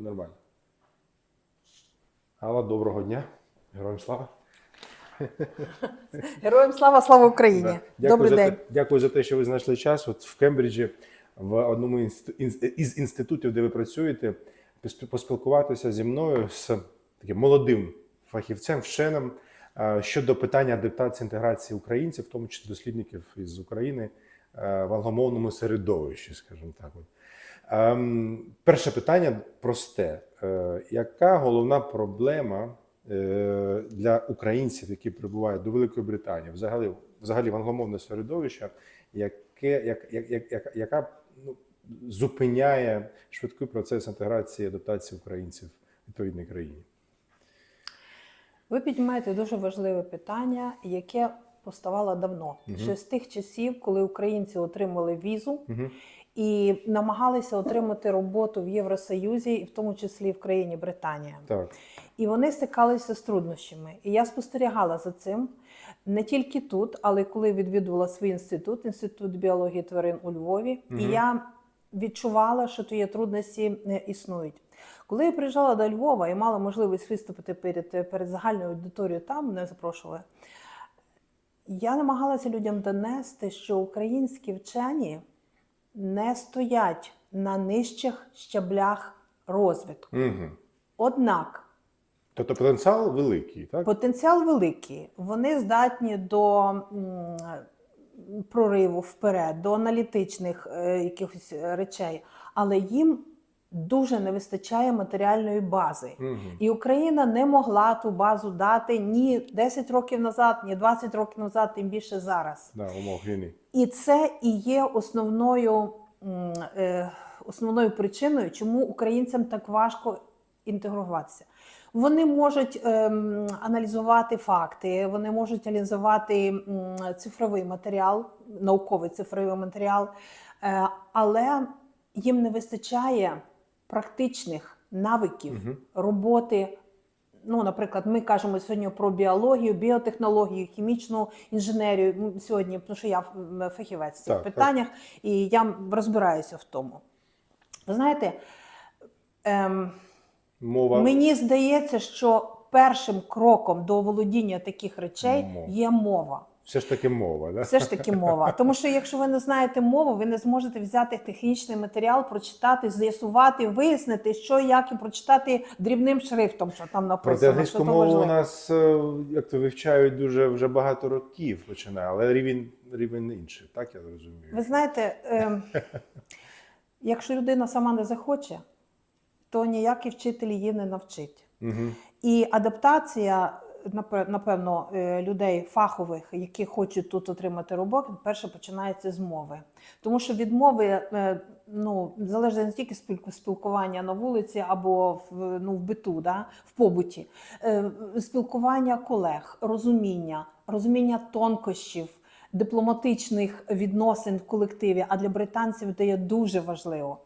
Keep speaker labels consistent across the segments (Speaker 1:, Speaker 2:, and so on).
Speaker 1: Нормально. Алла, доброго дня. Героям слава.
Speaker 2: Героям слава, слава Україні!
Speaker 1: Да. Дякую,
Speaker 2: Добрий
Speaker 1: за
Speaker 2: день.
Speaker 1: Те, дякую за те, що ви знайшли час. От в Кембриджі, в одному із інститутів, де ви працюєте, поспілкуватися зі мною з таким молодим фахівцем, вченим е, щодо питання адаптації інтеграції українців, в тому числі дослідників із України е, в англомовному середовищі, скажімо так. Ем, перше питання просте: Е, яка головна проблема е, для українців, які прибувають до Великої Британії, взагалі, взагалі в англомовне середовище, яке, як, як, як, як, яка ну, зупиняє швидкий процес інтеграції і адаптації українців в відповідній країні?
Speaker 2: Ви піднімаєте дуже важливе питання, яке поставало давно,
Speaker 1: Мгм.
Speaker 2: ще з тих часів, коли українці отримали візу
Speaker 1: Угу.
Speaker 2: І намагалися отримати роботу в Євросоюзі, і в тому числі в країні Британія.
Speaker 1: Так.
Speaker 2: І вони стикалися з труднощами. І я спостерігала за цим не тільки тут, але коли відвідувала свій інститут, інститут біології тварин у Львові, і я відчувала, що ті трудності е, існують. Коли я приїжджала до Львова і мала можливість виступити перед, перед загальною аудиторією, там мене запрошували. Я намагалася людям донести, що українські вчені не стоять на нижчих щаблях розвитку.
Speaker 1: Угу.
Speaker 2: Однак
Speaker 1: Тобто потенціал великий, так?
Speaker 2: Потенціал великий. Вони здатні до м, прориву вперед, до аналітичних е, якихось речей, але їм дуже не вистачає матеріальної бази.
Speaker 1: Угу.
Speaker 2: І Україна не могла ту базу дати ні 10 років назад, ні 20 років назад, тим більше зараз.
Speaker 1: Да, умов війни.
Speaker 2: І це і є основною, е, основною причиною, чому українцям так важко інтегруватися. Вони можуть ем, аналізувати факти, вони можуть аналізувати м, цифровий матеріал, науковий цифровий матеріал, е, але їм не вистачає практичних навиків
Speaker 1: Мгм.
Speaker 2: роботи. Ну, наприклад, ми кажемо сьогодні про біологію, біотехнологію, хімічну інженерію. Сьогодні, тому що я фахівець в цих
Speaker 1: Так, так.
Speaker 2: питаннях, і я розбираюся в тому. Ви знаєте, ем,
Speaker 1: Мова.
Speaker 2: мені здається, що першим кроком до володіння таких речей
Speaker 1: Мова.
Speaker 2: є мова.
Speaker 1: Все ж таки мова, да?
Speaker 2: Все ж таки мова. Тому що якщо ви не знаєте мову, ви не зможете взяти технічний матеріал, прочитати, з'ясувати, вияснити, що як і прочитати дрібним шрифтом, що там
Speaker 1: Проте
Speaker 2: написано.
Speaker 1: англійську
Speaker 2: що
Speaker 1: мову у нас е, як то вивчають дуже вже багато років починає, але рівень рівень інший, так я розумію.
Speaker 2: Ви знаєте, ем, якщо людина сама не захоче, то ніякий вчитель її не навчить.
Speaker 1: Угу.
Speaker 2: І адаптація, напевно, е, людей фахових, які хочуть тут отримати роботу, перше починається з мови. Тому що від мови е, ну, залежить не тільки спілку- спілкування на вулиці або в, ну, в биту, да, в побуті, Е, спілкування колег, розуміння, розуміння тонкощів. Дипломатичних відносин в колективі, а для британців це є дуже важливо.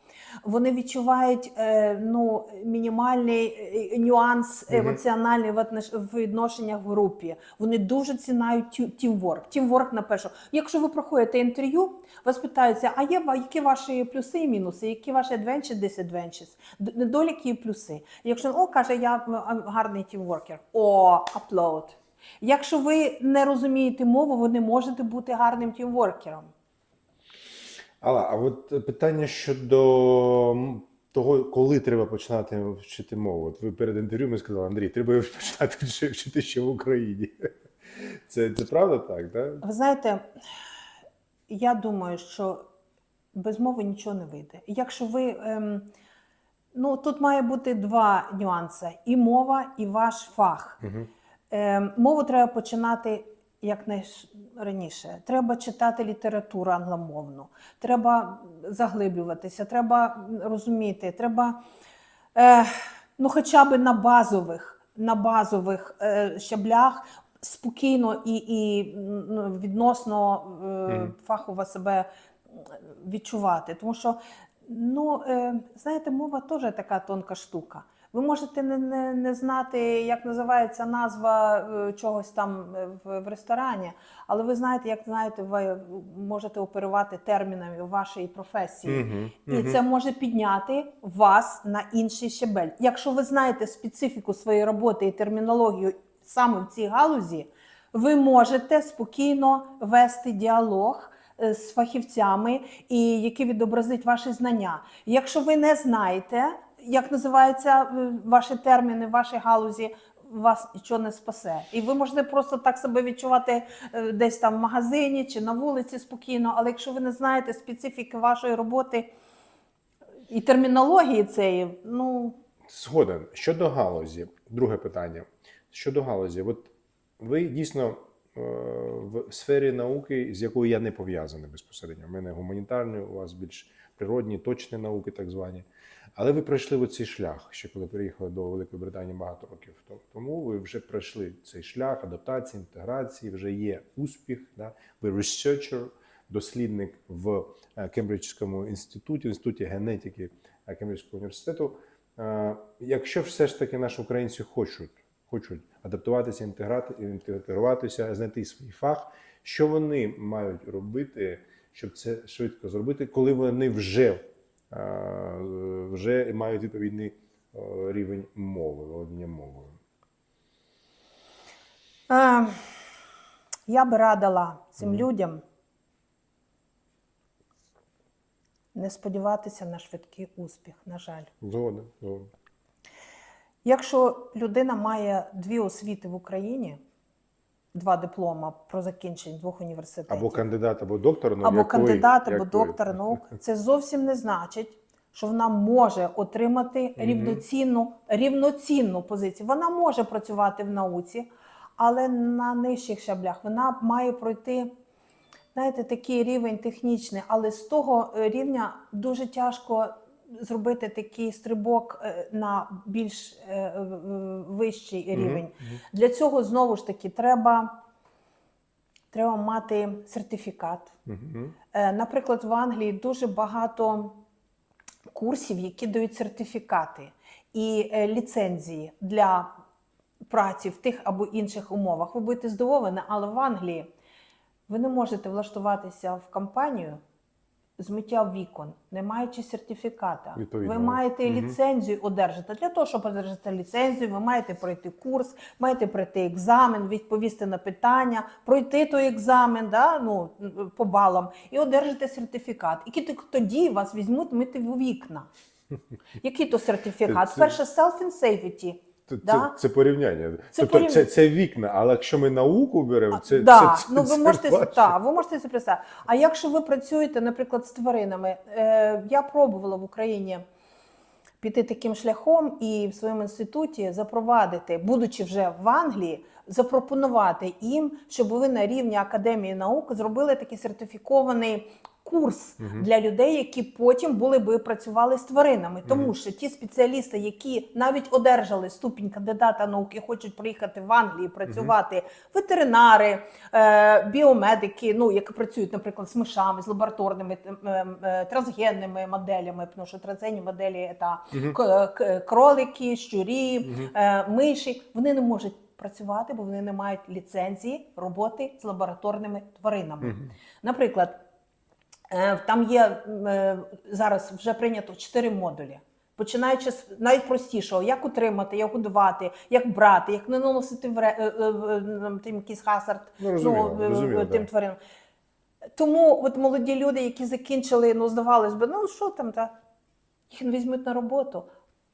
Speaker 2: Вони відчувають е, ну, мінімальний е, нюанс емоціональний в відношеннях в групі. Вони дуже цінають тімворк. Тімворк на першу. Якщо ви проходите інтерв'ю, вас питаються, а є які ваші плюси і мінуси, які ваші advantages, disadvantages, д- недоліки і плюси. Якщо о, каже, я гарний тімворкер, о, аплод. Якщо ви не розумієте мову, ви не можете бути гарним тімворкером.
Speaker 1: Алла, а от питання щодо того, коли треба починати вчити мову. От ви перед інтерв'ю ми сказали, Андрій, треба починати вчи- вчити ще в Україні. Це, це правда так? Да?
Speaker 2: Ви знаєте, я думаю, що без мови нічого не вийде. Якщо ви. Ем, ну, тут має бути два нюанси: і мова, і ваш фах.
Speaker 1: Угу.
Speaker 2: Ем, мову треба починати як раніше. Треба читати літературу англомовну, треба заглиблюватися, треба розуміти, треба е, ну, хоча б на базових, на базових е, щаблях спокійно і, і ну, відносно е, фахово себе відчувати. Тому що, ну, знаєте, мова теж така тонка штука. Ви можете не, не, не знати, як називається назва е, чогось там е, в, в ресторані, але ви знаєте, як знаєте, ви можете оперувати термінами вашої професії.
Speaker 1: Мгм,
Speaker 2: І
Speaker 1: мгм.
Speaker 2: це може підняти вас на інший щебель. Якщо ви знаєте специфіку своєї роботи і термінологію саме в цій галузі, ви можете спокійно вести діалог е, з фахівцями, і які відобразить ваші знання. Якщо ви не знаєте, як називаються е, ваші терміни в вашій галузі. Вас нічого не спасе, і ви можете просто так себе відчувати е, десь там в магазині чи на вулиці спокійно. Але якщо ви не знаєте специфіки вашої роботи і термінології цієї, ну
Speaker 1: Згоден. Щодо галузі, друге питання. Щодо галузі, от ви дійсно в сфері науки, з якою я не пов'язаний безпосередньо. У мене гуманітарні, у вас більш природні, точні науки, так звані. Але ви пройшли оцей шлях, ще коли приїхали до Великої Британії багато років тому. Ви вже пройшли цей шлях адаптації, інтеграції, вже є успіх. Да? Ви researcher, дослідник в е, Кембриджському інституті, інституті генетики е, Кембриджського університету. Е, Якщо все ж таки наші українці хочуть, хочуть адаптуватися, інтегруватися, знайти свій фах, що вони мають робити, щоб це швидко зробити, коли вони вже, вже мають відповідний рівень мови, володіння мовою.
Speaker 2: я би радила цим
Speaker 1: Мгм.
Speaker 2: людям не сподіватися на швидкий успіх, на жаль.
Speaker 1: Згоден, згоден.
Speaker 2: Якщо людина має дві освіти в Україні, два диплома про закінчення двох університетів,
Speaker 1: Або кандидат, або доктор, ну,
Speaker 2: або
Speaker 1: як ви,
Speaker 2: кандидат, або
Speaker 1: як ви.
Speaker 2: доктор наук, це зовсім не значить, що вона може отримати рівноцінну, рівноцінну позицію. Вона може працювати в науці, але на нижчих щаблях вона має пройти. Знаєте, такий рівень технічний, але з того е, рівня дуже тяжко зробити такий стрибок е, на більш е, вищий рівень.
Speaker 1: мгм.
Speaker 2: Для цього знову ж таки треба, треба мати сертифікат. Е, Наприклад, в Англії дуже багато курсів, які дають сертифікати і ліцензії для праці в тих або інших умовах. Ви будете здивовані, але в Англії ви не можете влаштуватися в компанію з миття вікон, не маючи сертифіката.
Speaker 1: Відповідно.
Speaker 2: Ви маєте
Speaker 1: Мгм.
Speaker 2: ліцензію одержати. Для того, щоб одержати ліцензію, ви маєте пройти курс, маєте пройти екзамен, відповісти на питання, пройти той екзамен да, ну, по балам і одержати сертифікат. І тоді вас візьмуть мити в вікна. Який то сертифікат? Перше, self and safety.
Speaker 1: Це,
Speaker 2: Да.
Speaker 1: це, це порівняння.
Speaker 2: Це
Speaker 1: тобто
Speaker 2: порівняння.
Speaker 1: це, це вікна, але якщо ми науку беремо, це,
Speaker 2: да.
Speaker 1: це, це,
Speaker 2: ну, ви
Speaker 1: це
Speaker 2: можете
Speaker 1: важче.
Speaker 2: та, ви можете це представити. А якщо ви працюєте, наприклад, з тваринами, е, я пробувала в Україні піти таким шляхом і в своєму інституті запровадити, будучи вже в Англії, запропонувати їм, щоб ви на рівні академії наук зробили такий сертифікований. Курс
Speaker 1: Мгм.
Speaker 2: для людей, які потім були би працювали з тваринами, тому
Speaker 1: Мгм.
Speaker 2: що ті спеціалісти, які навіть одержали ступінь кандидата наук і хочуть приїхати в Англію працювати, ветеринари, е, біомедики, ну які працюють, наприклад, з мишами, з лабораторними е, е, трансгенними моделями, тому що трансгенні моделі це к- кролики, щурі,
Speaker 1: Мгм.
Speaker 2: е, миші. Вони не можуть працювати, бо вони не мають ліцензії роботи з лабораторними тваринами.
Speaker 1: Мгм.
Speaker 2: Наприклад, е, там є е, зараз вже прийнято чотири модулі. Починаючи з найпростішого, як утримати, як годувати, як брати, як не наносити вре, е, е, е, тим якийсь хасард
Speaker 1: Ну, розуміло,
Speaker 2: е,
Speaker 1: розуміло,
Speaker 2: тим
Speaker 1: да.
Speaker 2: тваринам. Тому от молоді люди, які закінчили, ну здавалось би, ну що там, та їх не візьмуть на роботу.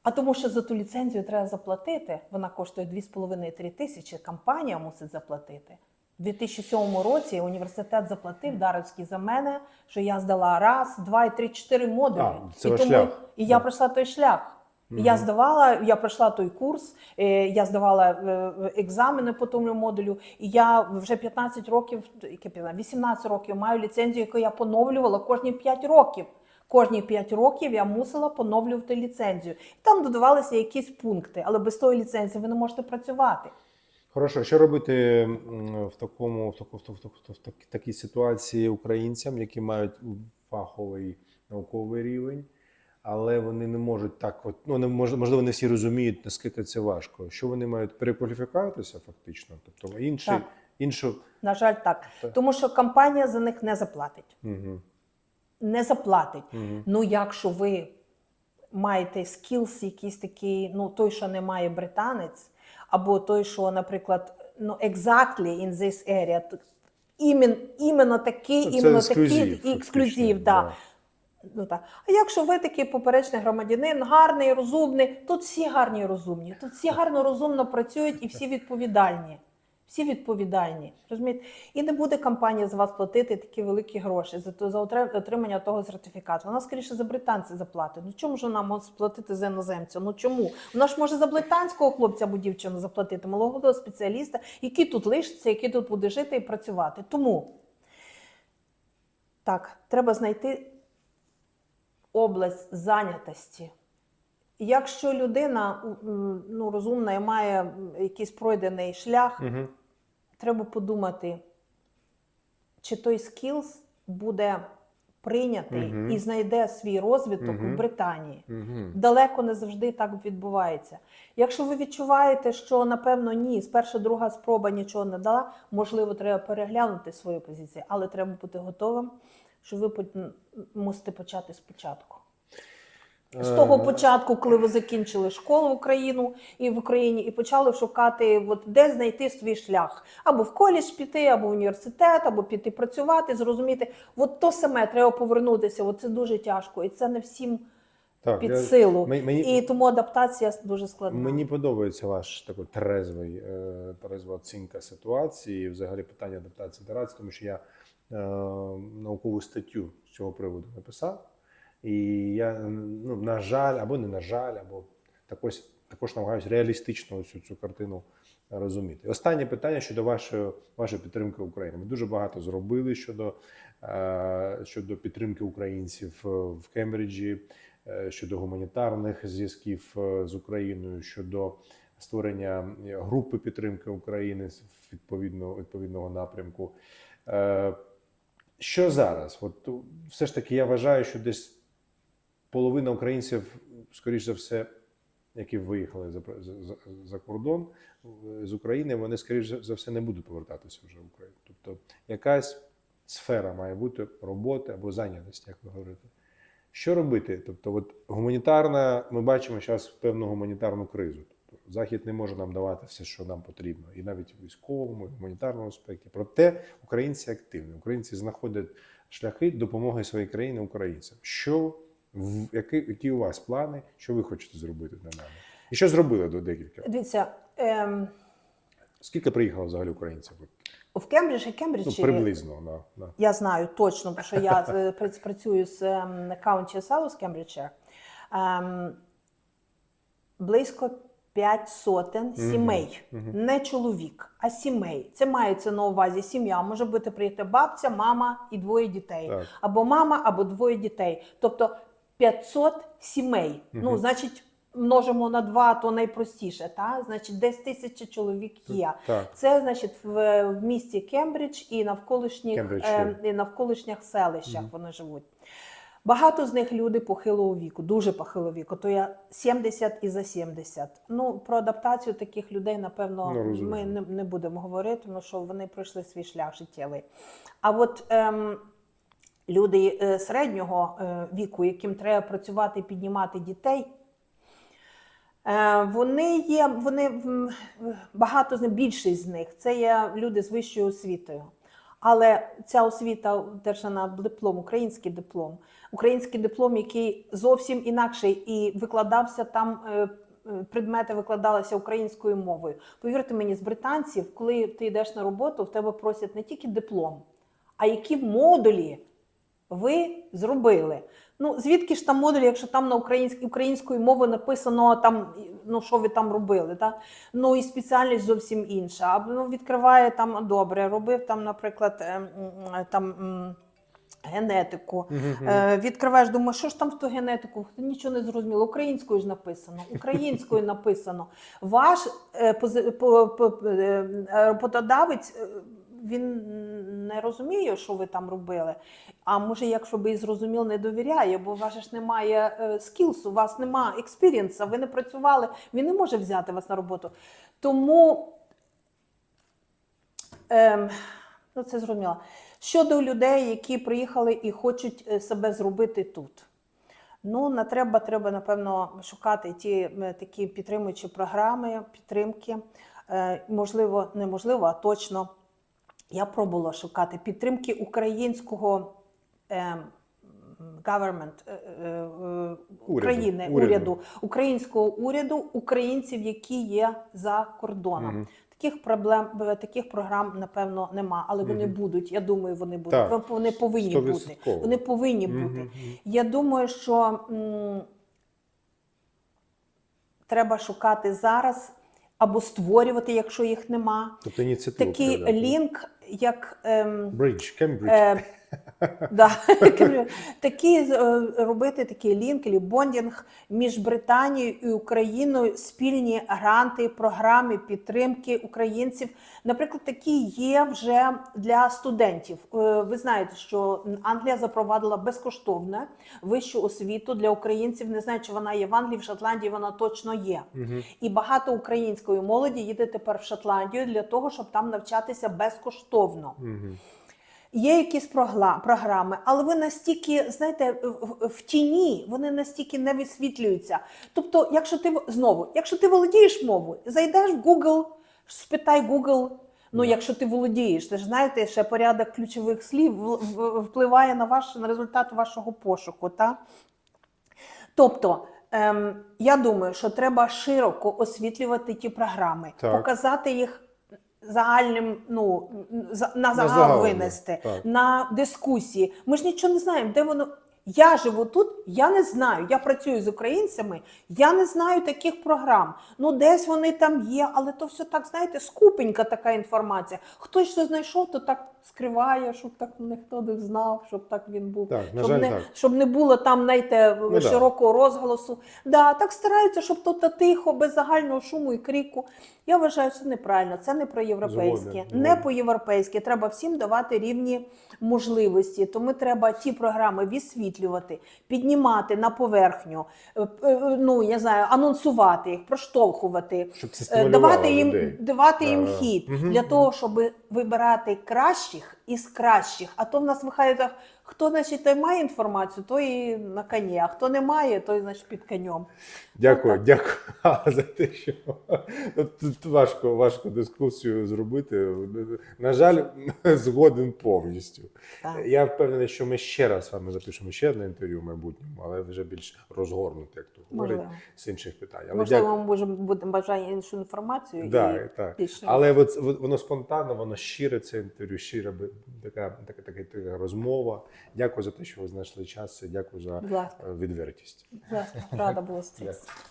Speaker 2: А тому, що за ту ліцензію треба заплатити, вона коштує 2,5-3 тисячі, компанія мусить заплатити. У 2007 році університет заплатив Даровський за мене, що я здала раз, два і три, чотири модулі.
Speaker 1: А, це
Speaker 2: і,
Speaker 1: ваш
Speaker 2: тому,
Speaker 1: шлях.
Speaker 2: і я пройшла той шлях.
Speaker 1: Мгм.
Speaker 2: Я здавала, я пройшла той курс, е, я здавала е, екзамени по тому модулю, і я вже 15 років, яке 15, 18 років маю ліцензію, яку я поновлювала кожні 5 років. Кожні 5 років я мусила поновлювати ліцензію. Там додавалися якісь пункти, але без тої ліцензії ви не можете працювати.
Speaker 1: Хорошо, що робити в такому в, таку, в, таку- в, таку- в такій ситуації українцям, які мають фаховий науковий рівень, але вони не можуть так, от ну не мож- можливо, не всі розуміють, наскільки це важко. Що вони мають перекваліфікуватися фактично, тобто
Speaker 2: Так.
Speaker 1: іншу.
Speaker 2: На жаль, так.
Speaker 1: Так.
Speaker 2: Тому що компанія за них не заплатить.
Speaker 1: Угу.
Speaker 2: Не заплатить.
Speaker 1: Угу.
Speaker 2: Ну, якщо ви маєте скілс, якийсь такий, ну той, що не має британець, або той, що, наприклад, ну exactly in this area, імен, іменно такий,
Speaker 1: Це
Speaker 2: іменно такий ексклюзив. Да. Ну, так. А якщо ви такий поперечний громадянин, гарний, розумний, тут всі гарні і розумні, тут всі гарно розумно працюють і всі відповідальні. Всі відповідальні. Розумієте? І не буде компанія з вас платити такі великі гроші за, за отримання того сертифікату. Вона скоріше за британця заплатить. Ну чому ж вона може сплатити за іноземця? Ну чому? Вона ж може за британського хлопця або дівчину заплатити, молодого спеціаліста, який тут лишиться, який тут буде жити і працювати. Тому так, треба знайти область зайнятості. Якщо людина ну, розумна і має якийсь пройдений шлях,
Speaker 1: Угу.
Speaker 2: треба подумати, чи той скілз буде прийнятий
Speaker 1: Мгм.
Speaker 2: і знайде свій розвиток
Speaker 1: Мгм.
Speaker 2: в Британії.
Speaker 1: Угу.
Speaker 2: Далеко не завжди так відбувається. Якщо ви відчуваєте, що напевно ні, з перша друга спроба нічого не дала, можливо, треба переглянути свою позицію, але треба бути готовим, що ви мусите почати спочатку. З того
Speaker 1: Е,
Speaker 2: початку, коли ви закінчили школу в Україну і в Україні, і почали шукати, от, де знайти свій шлях, або в коледж піти, або в університет, або піти працювати, зрозуміти. От то саме треба повернутися. От це дуже тяжко, і це не всім
Speaker 1: Так,
Speaker 2: під
Speaker 1: я-
Speaker 2: силу.
Speaker 1: Мені,
Speaker 2: І тому адаптація дуже складна.
Speaker 1: Мені подобається ваш такий трезвий, е, трезва оцінка ситуації, і взагалі питання адаптації до тому що я е, наукову статтю з цього приводу написав. І я, ну, на жаль, або не на жаль, або також, також намагаюся реалістично цю, цю картину розуміти. Останнє питання щодо вашої, вашої підтримки України. Ми дуже багато зробили щодо, е, щодо підтримки українців в Кембриджі, е, щодо гуманітарних зв'язків е, з Україною, щодо створення групи підтримки України з відповідного, напрямку. Що зараз? От все ж таки, я вважаю, що десь половина українців, скоріш за все, які виїхали за, за, за- кордон е, з України, вони, скоріш за- все, не будуть повертатися вже в Україну. Тобто, якась сфера має бути роботи або зайнятості, як ви говорите. Що робити? Тобто, от гуманітарна, ми бачимо зараз певну гуманітарну кризу. Тобто, Захід не може нам давати все, що нам потрібно, і навіть в військовому, і в гуманітарному аспекті. Проте українці активні. Українці знаходять шляхи допомоги своїй країні українцям. Що які, які у вас плани? Що ви хочете зробити для нами? І що зробили до декілька?
Speaker 2: Дивіться, ем,
Speaker 1: Скільки приїхало взагалі українців?
Speaker 2: В Кембриджі,
Speaker 1: Ну,
Speaker 2: Кембриджі
Speaker 1: приблизно на, на.
Speaker 2: я знаю точно, тому що я е, працюю з ем, County South Cambridgeshire. Ем, близько п'ять сотень сімей,
Speaker 1: мгм.
Speaker 2: не чоловік, а сімей. Це мається на увазі сім'я. Може бути приїхати бабця, мама і двоє дітей.
Speaker 1: Так.
Speaker 2: Або мама, або двоє дітей. Тобто 500 сімей. Ну, значить, множимо на два, то найпростіше. Та? Значить, десь тисяча чоловік є.
Speaker 1: Так.
Speaker 2: Це значить в, в місті Кембридж і навколишніх, е, і навколишніх селищах
Speaker 1: Мгм.
Speaker 2: вони живуть. Багато з них люди похилого віку, дуже похилого віку. То я 70 і за 70. Ну про адаптацію таких людей, напевно,
Speaker 1: Ну,
Speaker 2: ми не, не будемо говорити, тому що вони пройшли свій шлях життєвий. А от ем, люди е, середнього е, віку, яким треба працювати і піднімати дітей. Е, Вони є, вони багато з них, більшість з них це є люди з вищою освітою. Але ця освіта теж на диплом, український диплом, український диплом, який зовсім інакший і викладався там. Предмети викладалися українською мовою. Повірте мені, з британців, коли ти йдеш на роботу, в тебе просять не тільки диплом, а які модулі ви зробили. Ну, звідки ж там модулі, якщо там на українській українською мовою написано там, ну що ви там робили, та? ну і спеціальність зовсім інша. А ну, відкриває там добре, робив там, наприклад, ем, там. Генетику е, відкриваєш, думаєш, що ж там в ту генетику? Нічого не зрозуміло. Українською ж написано. Українською написано. Ваш е, пози- по- по- е, роботодавець е, він не розуміє, що ви там робили. А може, якщо би і зрозумів, не довіряє, бо у вас ж немає е, скілсу, у вас немає експірієнса, ви не працювали, він не може взяти вас на роботу. Тому ем, ну, це зрозуміло. Щодо людей, які приїхали і хочуть е, себе зробити тут. Ну, на треба, треба, напевно, шукати ті е, такі підтримуючі програми, підтримки. Е, можливо, неможливо, а точно. Я пробувала шукати підтримки українського е, government, е, е, е, України,
Speaker 1: уряду.
Speaker 2: уряду. українського уряду, українців, які є за кордоном.
Speaker 1: Мгм.
Speaker 2: Таких проблем, таких програм, напевно, нема, але вони
Speaker 1: Мгм.
Speaker 2: будуть. Я думаю, вони будуть.
Speaker 1: Так,
Speaker 2: Вони повинні бути. Вони повинні
Speaker 1: Мгм,
Speaker 2: бути. Я думаю, що м, треба шукати зараз або створювати, якщо їх нема.
Speaker 1: Тобто ініціативу.
Speaker 2: Такий лінк, як ем,
Speaker 1: Бридж, Кембридж.
Speaker 2: Е, да, такі, е, робити такий лінк або бондінг між Британією і Україною, спільні гранти, програми підтримки українців. Наприклад, такі є вже для студентів. Е, Ви знаєте, що Англія запровадила безкоштовне вищу освіту для українців. Не знаю, чи вона є в Англії, в Шотландії вона точно є. І багато української молоді їде тепер в Шотландію для того, щоб там навчатися безкоштовно. Є якісь програми, але ви настільки, знаєте, в, в- в тіні вони настільки не висвітлюються. Тобто, якщо ти знову, якщо ти володієш мовою, зайдеш в Google, спитай Google. Ну, якщо ти володієш, ти ж знаєте, ще порядок ключових слів впливає на ваш на результат вашого пошуку. Та? Тобто, ем, я думаю, що треба широко освітлювати ті програми,
Speaker 1: Так.
Speaker 2: показати їх загальним, ну, на загал
Speaker 1: загал,
Speaker 2: винести,
Speaker 1: так.
Speaker 2: на дискусії. Ми ж нічого не знаємо, де воно. Я живу тут, я не знаю. Я працюю з українцями, я не знаю таких програм. Ну, десь вони там є, але то все так, знаєте, скупенька така інформація. Хтось що знайшов, то так скриває, щоб так ніхто не знав, щоб так він був.
Speaker 1: Так,
Speaker 2: щоб,
Speaker 1: жаль,
Speaker 2: не,
Speaker 1: так.
Speaker 2: щоб не було там, знаєте,
Speaker 1: Ну, да.
Speaker 2: широкого розголосу. Да, так стараються, щоб тут тихо, без загального шуму і кріку. Я вважаю, це неправильно, це не про європейське, не по європейськи. Треба всім давати рівні можливості. Тому треба ті програми висвітлювати, піднімати на поверхню, е, е, ну я знаю, анонсувати їх, проштовхувати.
Speaker 1: Щоб
Speaker 2: Е, Давати їм, давати їм
Speaker 1: Да.
Speaker 2: хід для того, щоб вибирати кращих із кращих. А то в нас виходить хто значить той має інформацію, той і на коні, а хто не має, той значить під конем.
Speaker 1: Дякую,
Speaker 2: Ну,
Speaker 1: дякую за те, що тут важко, важко дискусію зробити. На жаль, згоден повністю.
Speaker 2: Так.
Speaker 1: Я впевнений, що ми ще раз з вами запишемо ще одне інтерв'ю в майбутньому, але вже більш розгорнуте, як то
Speaker 2: Можливо.
Speaker 1: з інших питань. Але
Speaker 2: Можливо,
Speaker 1: дякую.
Speaker 2: ми можемо будемо бажання іншу інформацію.
Speaker 1: Да,
Speaker 2: і
Speaker 1: так.
Speaker 2: більше.
Speaker 1: Але от воно спонтанно, воно щире це інтерв'ю, щира така, така, така, така розмова. Дякую за те, що ви знайшли час. і Дякую за е, відвертість.
Speaker 2: рада була зустрітися.
Speaker 1: Дякую.